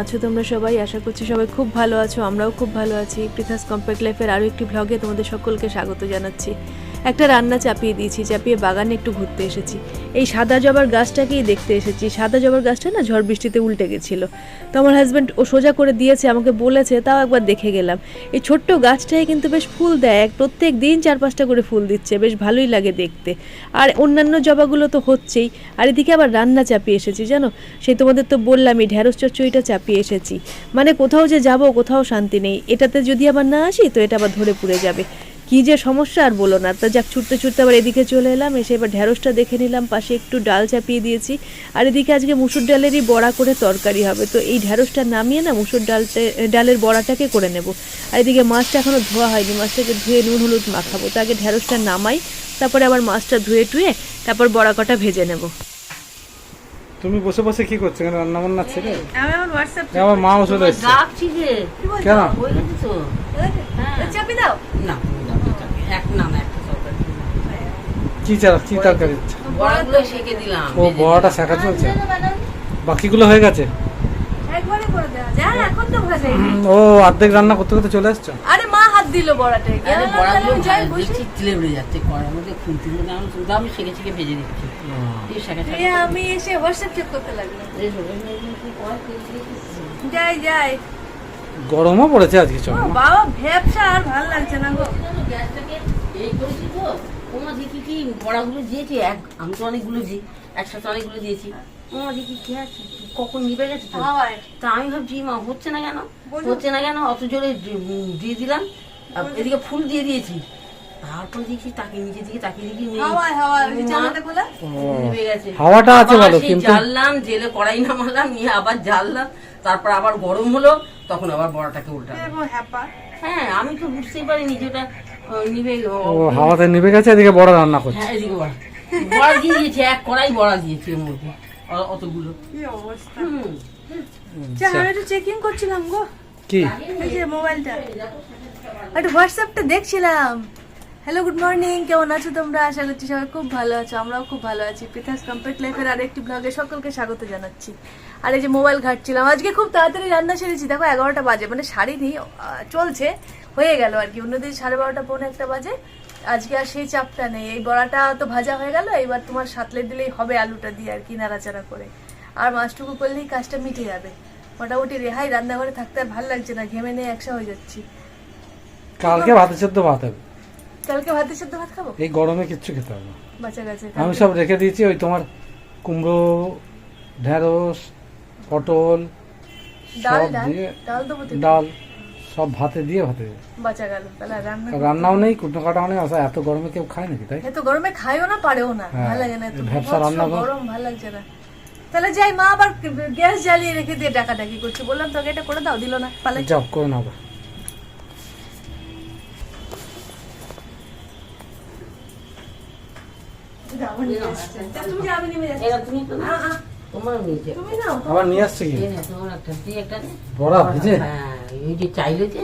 আছো তোমরা সবাই? আশা করছি সবাই খুব ভালো আছো, আমরাও খুব ভালো আছি। পৃথাস কম্প্যাক্ট লাইফের আরও একটি ব্লগে তোমাদের সকলকে স্বাগত জানাচ্ছি। একটা রান্না চাপিয়ে দিয়েছি, চাপিয়ে বাগানে একটু ঘুরতে এসেছি। এই সাদা জবার গাছটাকেই দেখতে এসেছি। সাদা জবার গাছটা না ঝড় বৃষ্টিতে উল্টে গেছিল। তো আমার হাজব্যান্ড ও সোজা করে দিয়েছে, আমাকে বলেছে, তাও একবার দেখে গেলাম। এই ছোট্ট গাছটাই কিন্তু বেশ ফুল দেয়, এক প্রত্যেক দিন চার পাঁচটা করে ফুল দিচ্ছে, বেশ ভালোই লাগে দেখতে। আর অন্যান্য জবাগুলো তো হচ্ছেই। আর এদিকে আবার রান্না চাপিয়ে এসেছি, জানো? সেই তোমাদের তো বললামই ঢ্যাঁড়স চচ্চড়িটা চাপিয়ে এসেছি। মানে কোথাও যে যাব, কোথাও শান্তি নেই। এটাতে যদি আবার না আসি, তো এটা আবার ধরে পুড়ে যাবে। কি যে সমস্যা আর বলো না। তা যাক ছুটতে ছুটতে আবার এদিকে চলে এলাম এসে এবার ঢ্যাঁড়সটা দেখে নিলাম পাশে একটু ডাল চাপিয়ে দিয়েছি। আর এদিকে আজকে মুসুর ডালেরই বড়া করে তরকারি হবে তো এই ঢ্যাঁড়সটা নামিয়ে না মুসুর ডালতে ডালের বড়াটাকে করে নেব। আর এদিকে মাছটা এখনও ধোয়া হয়নি মাছটাকে ধুয়ে নুন হলুদ মাখাবো। তো আগে ঢ্যাঁড়সটা নামাই তারপরে আবার মাছটা ধুয়ে টুয়ে তারপর বড়া কটা ভেজে নেব। তুমি বসে বসে কি করছ? কেন রান্না বান্না ছেড়ে আমি আমার হোয়াটসঅ্যাপ আমার এসছে ডাকছি যে? কেন? হয়ে গেছে তো চাপি দাও। না তুমি দাও, এটা কি? এক না না একটা তরকারি কি চাল কি তরকারি? বড়াগুলো সেকে দিলাম ও বড়াটা শেখা চলছে? বাকিগুলো হয়ে গেছে? একবারে করে দেওয়া যায়। এখন তো ভাজাই ও অর্ধেক রান্না করতে করতে চলে আসছো? আরে মা হাত দিল বড়াটা আরে বড়াগুলো বেড়ে যাচ্ছে কড়ার মধ্যে শুধু আমি সেকে সেকে ভেজে দিচ্ছি এই সেকে সেকে আমি এসে হোয়াটসঅ্যাপ চেক করতে লাগলাম। যাই যাই। গরমও পড়েছে আজকে চল বাবা ভ্যাবসা আর ভালো লাগছে না গো। গ্যাসটাকে এই করেছি তো? তোমার দেখি কি বড়াগুলো দিয়েছি। এক আমি তো অনেকগুলো দিই একসাথে অনেকগুলো দিয়েছি। তোমার দেখি কি আছে কখন নিবে গেছে তো? তা আমি ভাবছি মা হচ্ছে না কেন? হচ্ছে না কেন? অত জোরে দিয়ে দিলাম। এদিকে ফুল দিয়ে দিয়েছি। তারপর দেখি তাকে নিচে দিকে তাকিয়ে দেখি হাওয়াটা আছে ভালো, কিন্তু- জ্বাললাম জেলে কড়াই নামালাম নিয়ে আবার জ্বাললাম। তারপর আবার গরম হলো তখন আবার বড়াটাকে উল্টালাম। হ্যাপা। হ্যাঁ আমি তো বুঝতেই পারিনি যে ওটা ও হাওয়াতে নিভে গেছে এদিকে বড় রান্না করছে। হ্যাঁ এদিকে বড়। বড় দিয়ে দিয়েছে এক কড়াই বড়া দিয়েছে এর মধ্যে। অতগুলো। কি অবস্থা? হুম। যা আমি একটু চেকিং করছিলাম গো। কি? এই যে মোবাইলটা। একটু হোয়াটসঅ্যাপটা দেখছিলাম। হ্যালো গুড মর্নিং কেমন আছো তোমরা? আশা করছি সবাই খুব ভালো আছো, আমরাও খুব ভালো আছি। পৃথাস কমপ্লিট লাইফের আরেকটি ব্লগে সকলকে স্বাগত জানাচ্ছি। আর এই যে মোবাইল ঘাটছিলাম, আজকে খুব তাড়াতাড়ি রান্না সেরেছি। দেখো, এগারোটা বাজে মানে সারিনি চলছে, হয়ে গেল আর কি। অন্যদিন সাড়ে বারোটা, পৌনে একটা বাজে। আজকে আর সেই চাপটা নেই। এই বড়াটা তো ভাজা হয়ে গেল এবার তোমার সাতলে দিলেই হবে আলুটা দিয়ে আর কি নাড়াচাড়া করে। আর মাছটুকু করলেই কাজটা মিটে যাবে। মোটামুটি রেহাই রান্নাঘরে থাকতে আর ভালো লাগছে না, ঘেমে নিয়ে একসা হয়ে যাচ্ছি। কালকে ভাতে সেদ্ধ ভাত হবে। কালকে ভাতের সাথে ভাত খাব? এই গরমে কিচ্ছু খেতে হবে না। বাচ্চা গাছে আমি সব রেখে দিয়েছি ওই তোমার কুমড়ো ঢেঁড়স পটল ডাল সব ডাল? ডাল ভাতে দিয়ে ভাতে। দেবে। বাঁচা গেল তাহলে রান্না রান্নাও নেই কুটনো কাটাও নেই আসলে এত গরমে কেউ খায় নাকি তাই? এত গরমে খাইও না পারেও না। হ্যাঁ, ভালো লাগে না এত ভ্যাপসা রান্না গরম ভালো লাগছে না। তাহলে যাই মা আবার গ্যাস জ্বালিয়ে রেখে দিয়ে ডাকাডাকি করছে। বললাম তোকে এটা করে দাও দিল না পালাই যাও করে না আ, আবার নিয়ে আসছে কি? এই নে, তোমার একটা তুই একটা নে। বড়া ভিজে? হ্যাঁ যে চাইলে যে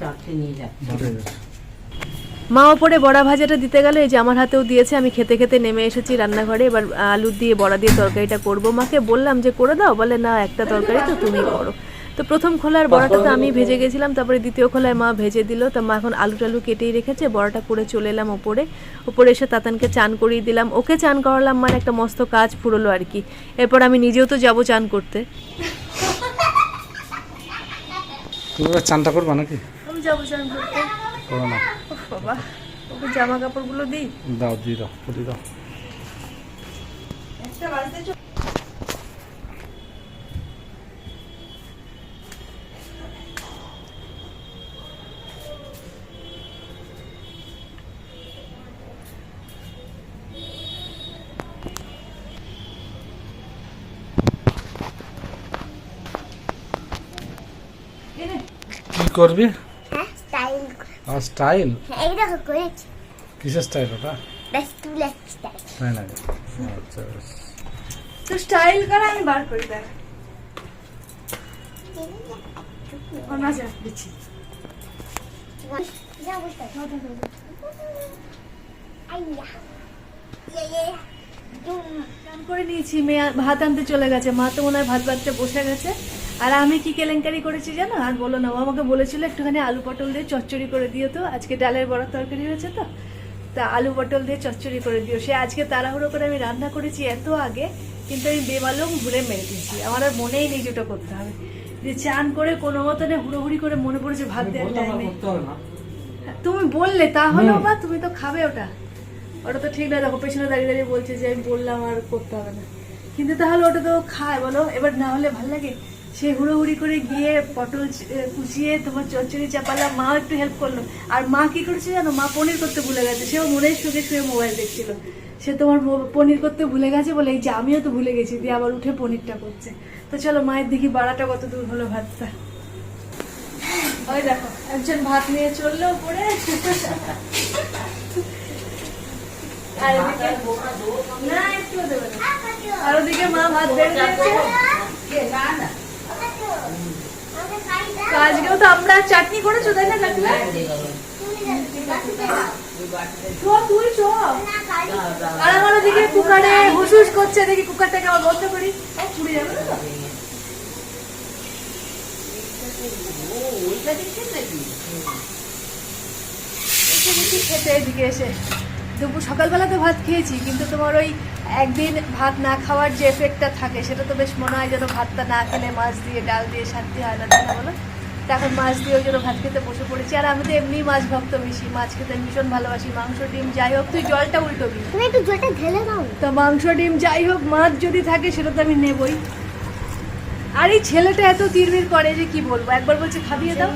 চারটে নিয়ে মা ওপরে বড়া ভাজাটা দিতে গেল এই যে আমার হাতেও দিয়েছে আমি খেতে খেতে নেমে এসেছি রান্নাঘরে। এবার আলু দিয়ে বড়া দিয়ে তরকারিটা করব। মাকে বললাম যে করে দাও? বলে না একটা তরকারি তো তুমি করো। তো প্রথম খোলার বড়াটা তো আমি ভেজে গেছিলাম তারপরে দ্বিতীয় খোলায় মা ভেজে দিল। তো মা এখন আলু টালু কেটেই রেখেছে বড়াটা করে চলে এলাম ওপরে। ওপরে এসে তাতানকে চান করিয়ে দিলাম। ওকে চান করালাম মানে একটা মস্ত কাজ ফুরলো আর কি। এরপর আমি নিজেও তো যাব চান করতে। তুমি চানটা করবা নাকি? আমি যাব চান করতে। করো না। উফ, বাবা ওকে জামা কাপড়গুলো দিই? দাও দিয়ে দাও করে দাও। করবি? হ্যাঁ স্টাইল আর স্টাইল এই দেখো করেছি। কিসের স্টাইল ওটা? তাই না আচ্ছা তো স্টাইল করা আমি বার করি দেখ। না যা দিচ্ছি আইয়া। ইয়ে ইয়ে স্নান করে নিয়েছি মেয়ে ভাত আনতে চলে গেছে। মা তো মনে হয় ভাত বাড়তে বসে গেছে। আর আমি কি কেলেঙ্কারি করেছি জানো? আর বলো না ও আমাকে বলেছিল একটুখানি আলু পটল দিয়ে চচ্চড়ি করে দিও তো। আজকে ডালের বড়া তরকারি হয়েছে তো। তা আলু পটল দিয়ে চচ্চড়ি করে দিও। সে আজকে তাড়াহুড়ো করে আমি রান্না করেছি এত আগে কিন্তু আমি বেমালুম ঘুরে মেরে দিয়েছি। আমার আর মনেই নেই যেটা করতে হবে। যে চান করে কোনো মতনে হুড়োহুড়ি করে মনে পড়েছে ভাত দেওয়ার টাইমে না। তুমি বললে তাহলে। বা তুমি তো খাবে ওটা। ওটা তো ঠিক না দেখো পেছনে দাঁড়িয়ে দাঁড়িয়ে বলছে যে আমি বললাম আর করতে হবে না। কিন্তু তাহলে ওটা তো খায় বলো। এবার না হলে ভালো লাগে? সে হুড়োহুড়ি করে গিয়ে পটল কুচিয়ে তোমার চচ্চড়ি চাপালা মাও একটু হেল্প করল। আর মা কি করেছে জানো? মা পনির করতে ভুলে গেছে। সেও মনের সুখে শুয়ে মোবাইল দেখছিল। সে তোমার পনির করতে ভুলে গেছে বলে, এই যে, আমিও তো ভুলে গেছি, দিয়ে আবার উঠে পনিরটা করছে। তো চলো, মায়ের দেখি বাড়াটা কত দূর হলো ভাতটা। ওই দেখো, একজন ভাত নিয়ে চলল পরে আর ওদিকে মা ভাত বেড়ে তো আজকেও তো আমরা চাটনি করেছ, তাই না, কাকিমা? দেখি কুকারটাকে আবার এসে। দুপুর সকালবেলা তো ভাত খেয়েছি, কিন্তু তোমার ওই একদিন ভাত না খাওয়ার যে এফেক্টটা থাকে, সেটা তো বেশ মনে হয় যেন ভাতটা না খেলে মাছ দিয়ে, ডাল দিয়ে শান্তি হয় না, তাই না বলো? তা এখন মাছ দিয়ে ওই জন্য ভাত খেতে বসে পড়েছি। আর আমি তো এমনি মাছ ভক্ত বেশি। মাছ খেতে ভীষণ ভালোবাসি। মাংস ডিম যাই হোক তুই জলটা উল্টোবি একটু জলটা ঢেলে দাও। তো মাংস ডিম যাই হোক মাছ যদি থাকে সেটা তো আমি নেবই। আর এই ছেলেটা এত তিরবির করে যে কি বলব? একবার বলছে খাবিয়ে দাও।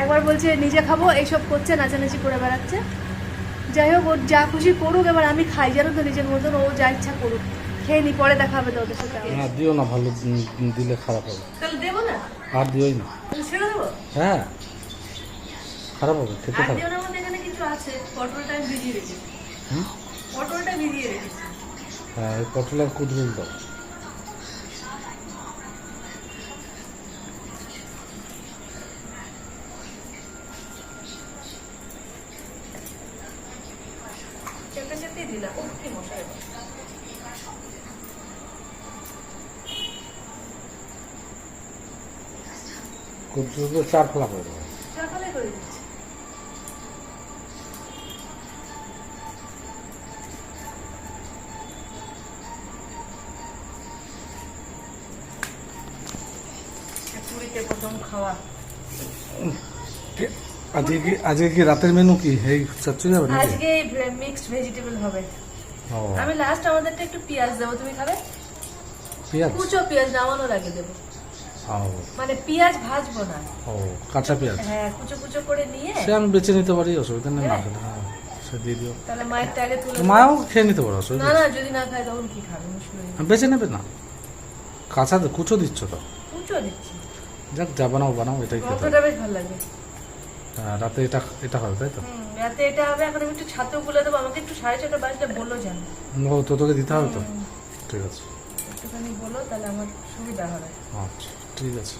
একবার বলছে নিজে খাব এইসব করছে নাচানাচি করে বেড়াচ্ছে। যাই হোক ওর যা খুশি করুক এবার আমি খাই। জানো তো নিজের মতন ও যা ইচ্ছা করুক। খেয়ে নি পরে দেখা হবে তো ওদের সাথে দিও না ভালো দিলে খারাপ হবে। আর দিওই না। হ্যাঁ। খারাপ হবে খেতে খারাপ। হ্যাঁ ওই পটলের কুদরুল দাও। চেপে চেপে দিলাম। কি মশলা কুদরুল চার ফলা করে দেবো সকালে করে দিচ্ছি। পুরীতে প্রথম খাওয়া। আজকে কি আজকে কি রাতের মেনু কি? এই চচ্চড়ি হবে নাকি? আজকে মিক্সড ভেজিটেবল হবে। আমি লাস্ট আমাদেরটা একটু পেঁয়াজ দেবো তুমি খাবে? পেঁয়াজ? কুচো পেঁয়াজ নামানোর আগে দেবো। মানে পেঁয়াজ ভাজবো না। ও কাঁচা পেঁয়াজ? হ্যাঁ কুচো কুচো করে নিয়ে সে আমি বেছে নিতে পারি অসুবিধা নেই না খেলে হ্যাঁ, সে দিয়ে দিও। তাহলে তুলে মাও খেয়ে নিতে পারো অসুবিধা না না যদি না খায় তখন কি খাবে? মুশকিল বেছে নেবে না। কাঁচা তো- কুচো দিচ্ছ তো। কুচো দিচ্ছি। যাক যা বানাও বানাও এটাই খেতে হবে। বেশ ভালো লাগবে হ্যাঁ, রাতে এটা এটা হবে তাই তো? রাতে এটা হবে এখন আমি একটু ছাতু গুলে দেবো আমাকে একটু সাড়ে ছটা বাজলে বলো জানো ও তো তোকে দিতে হবে তো? ঠিক আছে। একটুখানি বলো তাহলে আমার সুবিধা হবে। আচ্ছা। ঠিক আছে।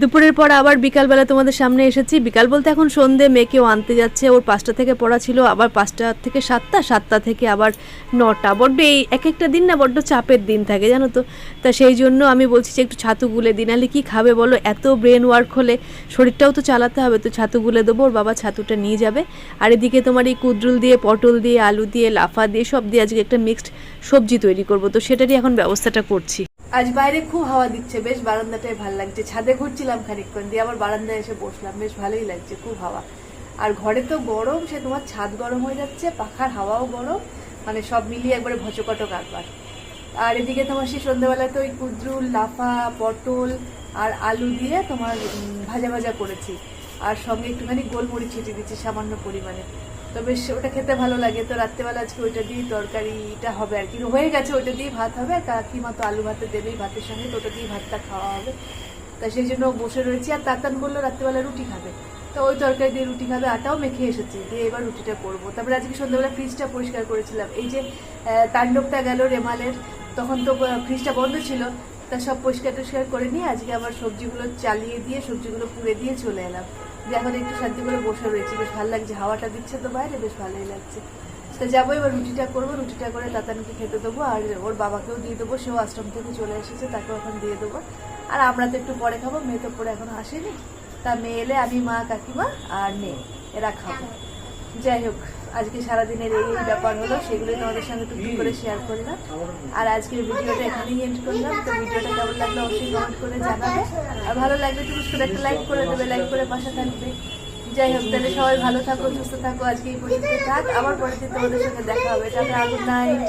দুপুরের পর আবার বিকালবেলা তোমাদের সামনে এসেছি। বিকাল বলতে এখন সন্ধে মেয়েকেও আনতে যাচ্ছে। ওর পাঁচটা থেকে পড়া ছিল আবার পাঁচটা থেকে সাতটা সাতটা থেকে আবার নটা। বড্ড এই এক একটা দিন না বড্ড চাপের দিন থাকে জানো তো? তা সেই জন্য আমি বলছি যে একটু ছাতু গুলে দিন নাহলে কী খাবে বলো? এত ব্রেন ওয়ার্ক হলে শরীরটাও তো চালাতে হবে তো ছাতু গুলে দেবো ওর বাবা ছাতুটা নিয়ে যাবে। আর এদিকে তোমার এই কুদ্রুল দিয়ে পটল দিয়ে আলু দিয়ে লাফা দিয়ে সব দিয়ে আজকে একটা মিক্সড সবজি তৈরি করব। তো সেটারই এখন ব্যবস্থাটা করছি। আজ বাইরে খুব হাওয়া দিচ্ছে, বেশ বারান্দাটায় ভালো লাগছে। ছাদে ঘুরছিলাম খানিকক্ষণ দিয়ে আবার বারান্দায় এসে বসলাম, বেশ ভালোই লাগছে, খুব হাওয়া। আর ঘরে তো গরম, সে তোমার ছাদ গরম হয়ে যাচ্ছে, পাখার হাওয়াও গরম মানে সব মিলিয়ে একবারে ভচকট কারবার। আর এদিকে তোমার সেই সন্ধ্যাবেলাতে ওই কুদ্রুল, লাফা, পটল আর আলু দিয়ে তোমার ভাজা ভাজা করেছি। আর সঙ্গে একটুখানি গোলমরিচ ছিটিয়ে দিচ্ছি সামান্য পরিমাণে। তো বেশ ওটা খেতে ভালো লাগে। তো রাত্রেবেলা আজকে ওইটা দিয়ে তরকারিটা হবে আর কি। হয়ে গেছে, ওইটা দিয়ে ভাত হবে। আর কাকিমা তো আলু ভাতে দেবেই ভাতের সঙ্গে, তো ওটা দিয়ে ভাতটা খাওয়া হবে। তা সেই জন্য বসে রয়েছি। আর তাতান বলল রাত্রেবেলা রুটি খাবে। তো ওই তরকারি দিয়ে রুটি খাবে। আটাও মেখে এসেছে। দিয়ে এবার রুটিটা করব। তারপরে আজকে সন্ধ্যাবেলা ফ্রিজটা পরিষ্কার করেছিলাম। এই যে তাণ্ডবটা গেল রেমালের। তখন তো ফ্রিজটা বন্ধ ছিল। তা সব পরিষ্কার টরিষ্কার করে নিয়ে আজকে আবার সবজিগুলো চালিয়ে দিয়ে, সবজিগুলো পুড়ে দিয়ে চলে এলাম। যে এখন একটু শান্তি করে বসে রয়েছি। বেশ ভালো লাগছে, হাওয়াটা দিচ্ছে তো বাইরে, বেশ ভালোই লাগছে। তো যাব এবার, রুটিটা করব, রুটিটা করে তাতানকে খেতে দেবো আর ওর বাবাকেও দিয়ে দেবো। সেও আশ্রম থেকে চলে এসেছে, তাকেও এখন দিয়ে দেবো। আর আমরা তো একটু পরে খাব, মেয়ে তো পরে এখন আসেনি। তা মেয়ে এলে আমি মা, কাকিমা আর মেয়ে, এরা খাব। যাই হোক, আজকে সারাদিনের এই ব্যাপার হলো, সেগুলোই তোমাদের সঙ্গে টুকটুক করে শেয়ার করলাম। আর আজকের ভিডিওটা এখানেই এন্ড করলাম। তো ভিডিওটা কেমন লাগল অবশ্যই কমেন্ট করে জানাবে। আর ভালো লাগবে তুমি করে একটা লাইক করে দেবে লাইক করে পাশে থাকবে। যাই হোক, তাহলে সবাই ভালো থাকো, সুস্থ থাকো। আজকে এই পর্যন্ত থাক। আবার দিন তোমাদের সঙ্গে দেখা হবে। তাহলে আগুন নাইট